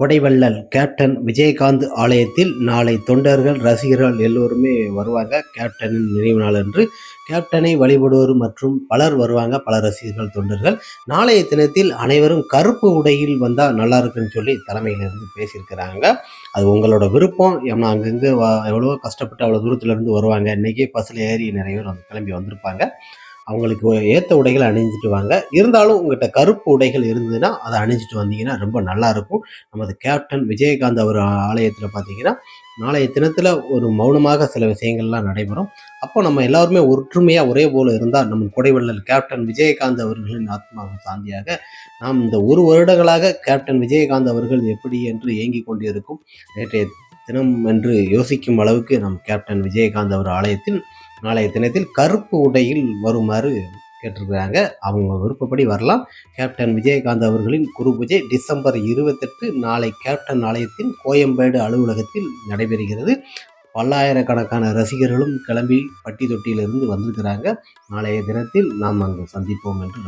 கொடைவள்ளல் captain Vijayakanth ஆலயத்தில் நாளை தொண்டர்கள் ரசிகர்கள் எல்லோருமே வருவாங்க. கேப்டனின் நினைவு நாள் என்று கேப்டனை வழிபடுவோர் மற்றும் பலர் வருவாங்க. பல ரசிகர்கள் தொண்டர்கள். நாளைய தினத்தில் அனைவரும் கருப்பு உடையில் வந்தால் நல்லா இருக்குன்னு சொல்லி தலைமையிலிருந்து பேசியிருக்கிறாங்க. அது உங்களோட விருப்பம். ஏன்னா அங்கங்கே எவ்வளோ கஷ்டப்பட்டு அவ்வளோ தூரத்துலேருந்து வருவாங்க. இன்றைக்கே பஸ்ஸில் ஏறி நிறைய பேர் வந்து கிளம்பி வந்திருப்பாங்க. அவங்களுக்கு ஏற்ற உடைகளை அணிஞ்சிட்டு வாங்க. இருந்தாலும் உங்கள்கிட்ட கருப்பு உடைகள் இருந்ததுன்னா அதை அணிஞ்சிட்டு வந்தீங்கன்னா ரொம்ப நல்லாயிருக்கும் நமது கேப்டன் விஜயகாந்த் அவர் ஆலயத்தில் பார்த்தீங்கன்னா நாளைய தினத்தில் ஒரு மௌனமாக சில விஷயங்கள்லாம் நடைபெறும். அப்போ நம்ம எல்லாருமே ஒற்றுமையாக ஒரே போல் இருந்தால் நம்ம கொடைவள்ளல் கேப்டன் விஜயகாந்த் அவர்களின் ஆத்மாவும் சாந்தியாக நாம் இந்த ஒரு வருடங்களாக கேப்டன் விஜயகாந்த் அவர்கள் எப்படி என்று இயங்கி கொண்டிருக்கும். நேற்றைய தினம் என்று யோசிக்கும் அளவுக்கு நம் கேப்டன் விஜயகாந்த் அவர் ஆலயத்தில் நாளைய தினத்தில் கருப்பு உடையில் வருமாறு கேட்டிருக்கிறாங்க. அவங்க விருப்பப்படி வரலாம். கேப்டன் விஜயகாந்த் அவர்களின் குரு பூஜை டிசம்பர் இருபத்தெட்டு நாளை கேப்டன் ஆலயத்தின் கோயம்பேடு அலுவலகத்தில் நடைபெறுகிறது. பல்லாயிரக்கணக்கான ரசிகர்களும் கிளம்பி பட்டி தொட்டியிலிருந்து வந்திருக்கிறாங்க. நாளைய தினத்தில் நாம் அங்கு சந்திப்போம் என்று